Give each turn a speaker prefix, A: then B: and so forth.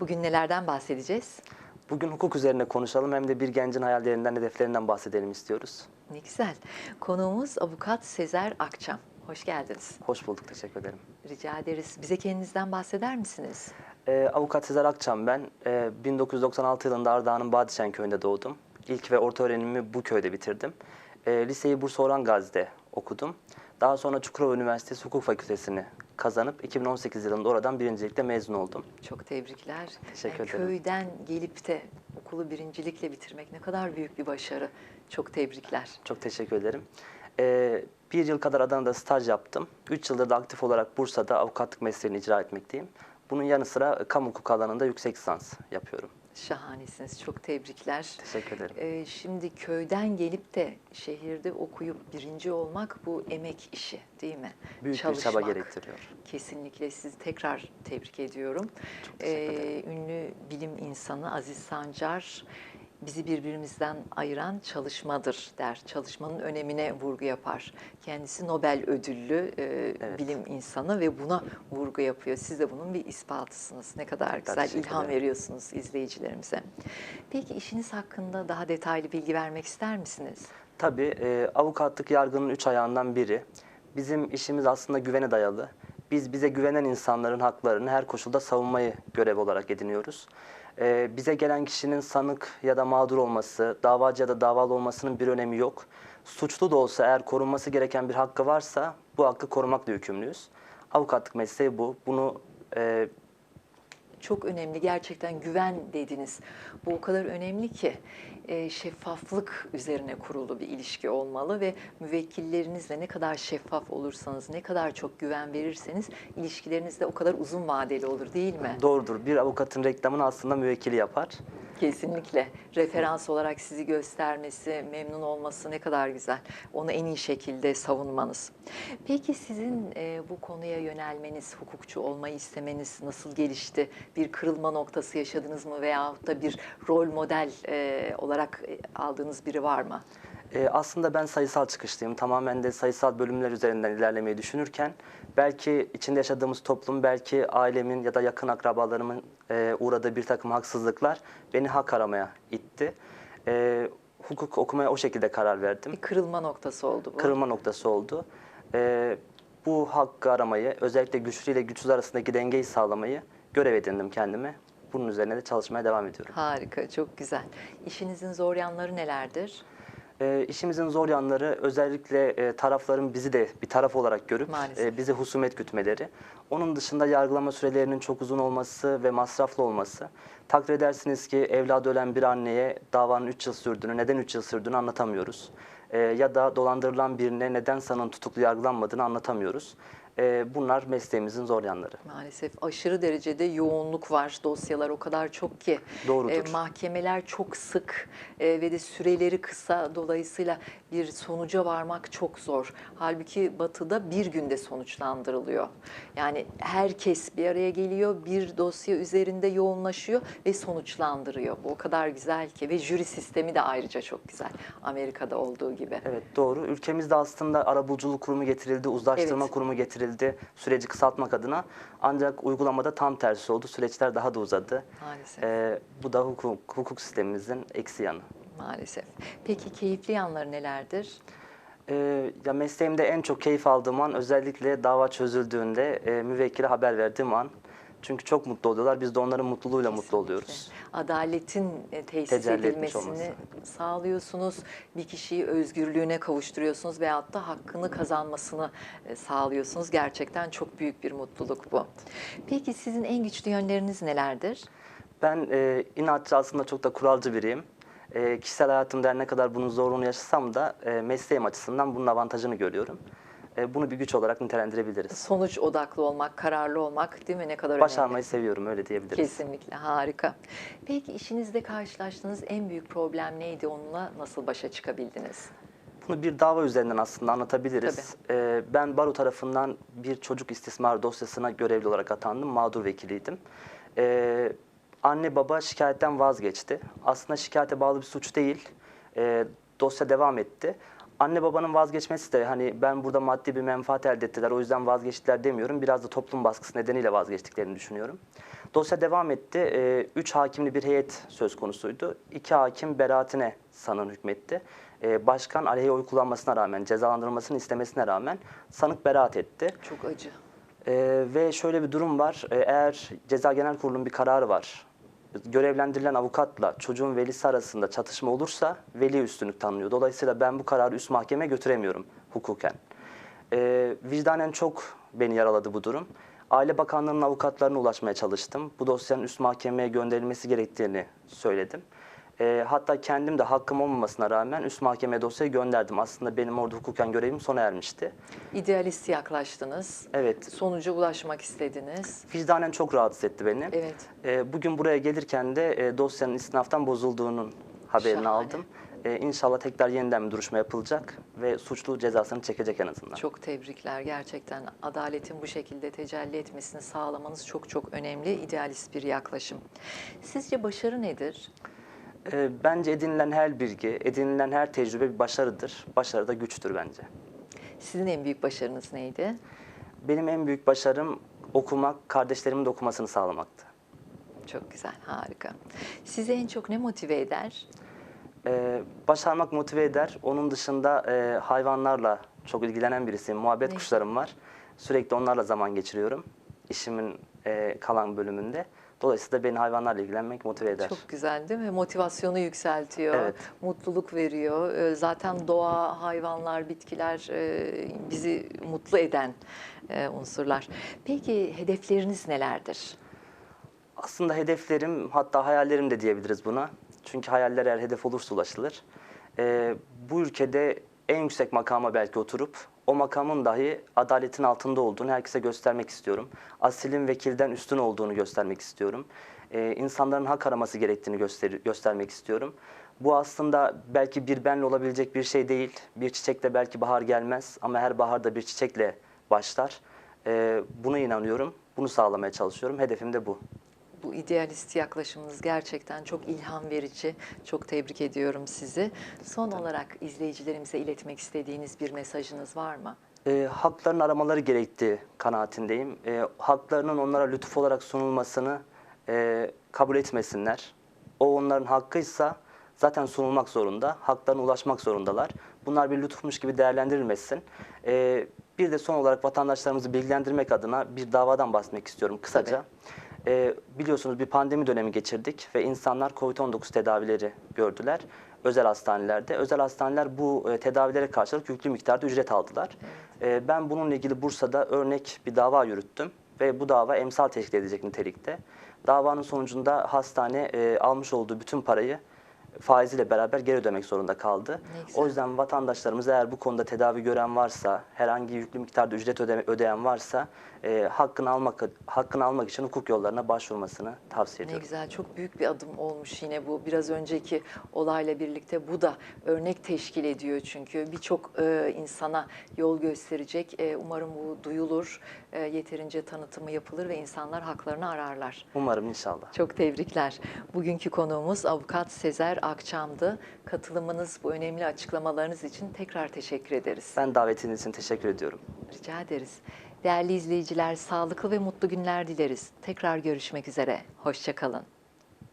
A: Bugün nelerden bahsedeceğiz?
B: Bugün hukuk üzerine konuşalım hem de bir gencin hayallerinden, hedeflerinden bahsedelim istiyoruz.
A: Ne güzel. Konuğumuz avukat Sezer Akçam. Hoş geldiniz.
B: Hoş bulduk, teşekkür ederim.
A: Rica ederiz. Bize kendinizden bahseder misiniz?
B: Ee, avukat Sezer Akçam ben. Ee, 1996 yılında Ardahan'ın Badişen köyünde doğdum. İlk ve orta öğrenimimi bu köyde bitirdim. Ee, liseyi Bursa Orhan Gazi'de okudum. Daha sonra Çukurova Üniversitesi Hukuk Fakültesini kazanıp 2018 yılında oradan birincilikle mezun oldum.
A: Çok tebrikler.
B: Teşekkür
A: Yani
B: ederim.
A: Köyden gelip de okulu birincilikle bitirmek ne kadar büyük bir başarı. Çok tebrikler.
B: Çok teşekkür ederim. Ee, bir yıl kadar Adana'da staj yaptım. Üç yıldır da aktif olarak Bursa'da avukatlık mesleğini icra etmekteyim. Bunun yanı sıra kamu hukuku alanında yüksek lisans yapıyorum.
A: Şahanesiniz. Çok tebrikler.
B: Teşekkür ederim.
A: Ee, şimdi köyden gelip de şehirde okuyup birinci olmak bu emek işi değil mi?
B: Büyük bir
A: Çalışmak.
B: çaba gerektiriyor.
A: Kesinlikle sizi tekrar tebrik ediyorum.
B: Çok teşekkür ederim.
A: Ee, ünlü bilim insanı Aziz Sancar bizi birbirimizden ayıran çalışmadır der. Çalışmanın önemine vurgu yapar. Kendisi Nobel ödüllü e,
B: Evet.
A: bilim insanı ve buna vurgu yapıyor. Siz de bunun bir ispatısınız. Ne kadar
B: Tekrar
A: güzel ilham
B: ederim.
A: veriyorsunuz izleyicilerimize. Peki işiniz hakkında daha detaylı bilgi vermek ister misiniz?
B: Tabii e, avukatlık yargının üç ayağından biri. Bizim işimiz aslında güvene dayalı. Biz bize güvenen insanların haklarını her koşulda savunmayı görev olarak ediniyoruz. E, bize gelen kişinin sanık ya da mağdur olması, davacı ya da davalı olmasının bir önemi yok. Suçlu da olsa eğer korunması gereken bir hakkı varsa bu hakkı korumakla yükümlüyüz. Avukatlık mesleği bu. Bunu e,
A: çok önemli. Gerçekten güven dediniz. Bu o kadar önemli ki e, şeffaflık üzerine kurulu bir ilişki olmalı ve müvekkillerinizle ne kadar şeffaf olursanız, ne kadar çok güven verirseniz ilişkileriniz de o kadar uzun vadeli olur değil mi?
B: doğrudur. Bir avukatın reklamını aslında müvekkili yapar.
A: Kesinlikle. Referans olarak sizi göstermesi, memnun olması ne kadar güzel. Onu en iyi şekilde savunmanız. Peki sizin e, bu konuya yönelmeniz, hukukçu olmayı istemeniz nasıl gelişti? Bir kırılma noktası yaşadınız mı veyahut da bir rol model e, olarak e, aldığınız biri var mı?
B: Ee, aslında ben sayısal çıkışlıyım. Tamamen de sayısal bölümler üzerinden ilerlemeyi düşünürken belki içinde yaşadığımız toplum, belki ailemin ya da yakın akrabalarımın e, uğradığı bir takım haksızlıklar beni hak aramaya itti. E, hukuk okumaya o şekilde karar verdim.
A: Bir kırılma noktası oldu bu.
B: Kırılma noktası oldu. E, bu hakkı aramayı, özellikle güçlü ile güçsüz arasındaki dengeyi sağlamayı görev edindim kendime. Bunun üzerine de çalışmaya devam ediyorum.
A: Harika, çok güzel. İşinizin zor yanları nelerdir?
B: E, işimizin zor yanları özellikle e, tarafların bizi de bir taraf olarak görüp e, bize husumet gütmeleri. Onun dışında yargılama sürelerinin çok uzun olması ve masraflı olması. Takdir edersiniz ki evladı ölen bir anneye davanın 3 yıl sürdüğünü, neden 3 yıl sürdüğünü anlatamıyoruz. E, ya da dolandırılan birine neden sanığın tutuklu yargılanmadığını anlatamıyoruz. E, bunlar mesleğimizin zor yanları.
A: Maalesef aşırı derecede yoğunluk var. Dosyalar o kadar çok ki.
B: Doğrudur.
A: E, mahkemeler çok sık e, ve de süreleri kısa. Dolayısıyla bir sonuca varmak çok zor. Halbuki batıda bir günde sonuçlandırılıyor. Yani herkes bir araya geliyor, bir dosya üzerinde yoğunlaşıyor ve sonuçlandırıyor. Bu o kadar güzel ki ve jüri sistemi de ayrıca çok güzel. Amerika'da olduğu gibi.
B: Evet doğru. Ülkemizde aslında arabuluculuk kurumu getirildi, uzlaştırma
A: Evet.
B: kurumu getirildi süreci kısaltmak adına. Ancak uygulamada tam tersi oldu. Süreçler daha da uzadı.
A: Maalesef.
B: Ee, bu da hukuk, hukuk sistemimizin eksi yanı.
A: Maalesef. Peki keyifli yanları nelerdir?
B: Ee, ya mesleğimde en çok keyif aldığım an özellikle dava çözüldüğünde e, müvekkile haber verdiğim an. Çünkü çok mutlu oluyorlar. Biz de onların mutluluğuyla mutlu
A: Kesinlikle.
B: oluyoruz.
A: Adaletin e, tesis
B: Tecelli
A: edilmesini sağlıyorsunuz. Bir kişiyi özgürlüğüne kavuşturuyorsunuz veyahut da hakkını kazanmasını e, sağlıyorsunuz. Gerçekten çok büyük bir mutluluk bu. Peki sizin en güçlü yönleriniz nelerdir?
B: Ben e, inatçı aslında çok da kuralcı biriyim. E, kişisel hayatımda ne kadar bunun zorluğunu yaşasam da e, mesleğim açısından bunun avantajını görüyorum. E, bunu bir güç olarak nitelendirebiliriz.
A: Sonuç odaklı olmak, kararlı olmak değil mi? Ne kadar
B: Başarmayı
A: önemli.
B: seviyorum öyle diyebiliriz.
A: Kesinlikle harika. Peki işinizde karşılaştığınız en büyük problem neydi? Onunla nasıl başa çıkabildiniz?
B: Bunu bir dava üzerinden aslında anlatabiliriz. Ee, ben baro tarafından bir çocuk istismar dosyasına görevli olarak atandım. Mağdur vekiliydim. Ee, anne baba şikayetten vazgeçti. Aslında şikayete bağlı bir suç değil. Ee, dosya devam etti. Anne babanın vazgeçmesi de hani ben burada maddi bir menfaat elde ettiler o yüzden vazgeçtiler demiyorum. Biraz da toplum baskısı nedeniyle vazgeçtiklerini düşünüyorum. Dosya devam etti. Ee, üç hakimli bir heyet söz konusuydu. İki hakim beraatine sanığın hükmetti. Ee, başkan aleyhe oy kullanmasına rağmen, cezalandırılmasını istemesine rağmen sanık beraat etti.
A: Çok acı.
B: Ee, ve şöyle bir durum var. Ee, eğer Ceza Genel Kurulu'nun bir kararı var. Görevlendirilen avukatla çocuğun velisi arasında çatışma olursa veli üstünlük tanınıyor. Dolayısıyla ben bu kararı üst mahkemeye götüremiyorum hukuken. Ee, vicdanen çok beni yaraladı bu durum. Aile Bakanlığı'nın avukatlarına ulaşmaya çalıştım. Bu dosyanın üst mahkemeye gönderilmesi gerektiğini söyledim. Ee, hatta kendim de hakkım olmamasına rağmen üst mahkemeye dosyayı gönderdim. Aslında benim orada hukuken görevim sona ermişti.
A: İdealist yaklaştınız.
B: Evet,
A: Sonuca ulaşmak istediniz.
B: vicdanen çok rahatsız etti beni.
A: Evet.
B: Ee, bugün buraya gelirken de e, dosyanın istinaftan bozulduğunun haberini
A: Şahane.
B: aldım. Ee, inşallah tekrar yeniden bir duruşma yapılacak ve suçlu cezasını çekecek en azından.
A: Çok tebrikler. Gerçekten adaletin bu şekilde tecelli etmesini sağlamanız çok çok önemli. İdealist bir yaklaşım. Sizce başarı nedir?
B: Ee, bence edinilen her bilgi, edinilen her tecrübe bir başarıdır. Başarı da güçtür bence.
A: Sizin en büyük başarınız neydi?
B: Benim en büyük başarım okumak, kardeşlerimin de okumasını sağlamaktı.
A: Çok güzel, harika. Sizi en çok ne motive eder?
B: Ee, başarmak motive eder. Onun dışında e, hayvanlarla çok ilgilenen birisiyim. Muhabbet
A: Ne
B: kuşlarım var. Sürekli onlarla zaman geçiriyorum. İşimin e, kalan bölümünde. Dolayısıyla beni hayvanlarla ilgilenmek motive eder.
A: Çok güzel değil mi? Motivasyonu yükseltiyor,
B: Evet.
A: mutluluk veriyor. Ee, Zaten doğa, hayvanlar, bitkiler e, bizi mutlu eden e, unsurlar. Peki hedefleriniz nelerdir?
B: Aslında hedeflerim hatta hayallerim de diyebiliriz buna. Çünkü hayaller eğer hedef olursa ulaşılır. Ee, bu ülkede en yüksek makama belki oturup o makamın dahi adaletin altında olduğunu herkese göstermek istiyorum. Asilin vekilden üstün olduğunu göstermek istiyorum. Ee, insanların hak araması gerektiğini göster göstermek istiyorum. Bu aslında belki bir benle olabilecek bir şey değil. Bir çiçekle belki bahar gelmez ama her bahar da bir çiçekle başlar. Ee, buna inanıyorum. Bunu sağlamaya çalışıyorum. Hedefim de bu.
A: Bu idealist yaklaşımınız gerçekten çok ilham verici. Çok tebrik ediyorum sizi. Son olarak izleyicilerimize iletmek istediğiniz bir mesajınız var mı?
B: E, haklarını aramaları gerektiği kanaatindeyim. E, haklarının onlara lütuf olarak sunulmasını e, kabul etmesinler. O onların hakkıysa zaten sunulmak zorunda. Haklarına ulaşmak zorundalar. Bunlar bir lütufmuş gibi değerlendirilmesin. E, bir de son olarak vatandaşlarımızı bilgilendirmek adına bir davadan bahsetmek istiyorum kısaca. E, biliyorsunuz bir pandemi dönemi geçirdik ve insanlar COVID-19 tedavileri gördüler özel hastanelerde. Özel hastaneler bu e, tedavilere karşılık yüklü miktarda ücret aldılar. E, ben bununla ilgili Bursa'da örnek bir dava yürüttüm ve bu dava emsal teşkil edecek nitelikte. Davanın sonucunda hastane e, almış olduğu bütün parayı faiziyle beraber geri ödemek zorunda kaldı.
A: Ne.
B: O yüzden vatandaşlarımız eğer bu konuda tedavi gören varsa, herhangi yüklü miktarda ücret ödeme, ödeyen varsa e, hakkını almak hakkını almak için hukuk yollarına başvurmasını tavsiye
A: Ne
B: ediyorum.
A: güzel, çok büyük bir adım olmuş yine bu. Biraz önceki olayla birlikte bu da örnek teşkil ediyor çünkü. Birçok e, insana yol gösterecek. E, umarım bu duyulur, e, yeterince tanıtımı yapılır ve insanlar haklarını ararlar.
B: Umarım inşallah.
A: Çok tebrikler. Bugünkü konuğumuz avukat Sezer Akçam'dı. Katılımınız, bu önemli açıklamalarınız için tekrar teşekkür ederiz.
B: Ben davetiniz için teşekkür ediyorum.
A: Rica ederiz. Değerli izleyiciler, sağlıklı ve mutlu günler dileriz. Tekrar görüşmek üzere. Hoşçakalın.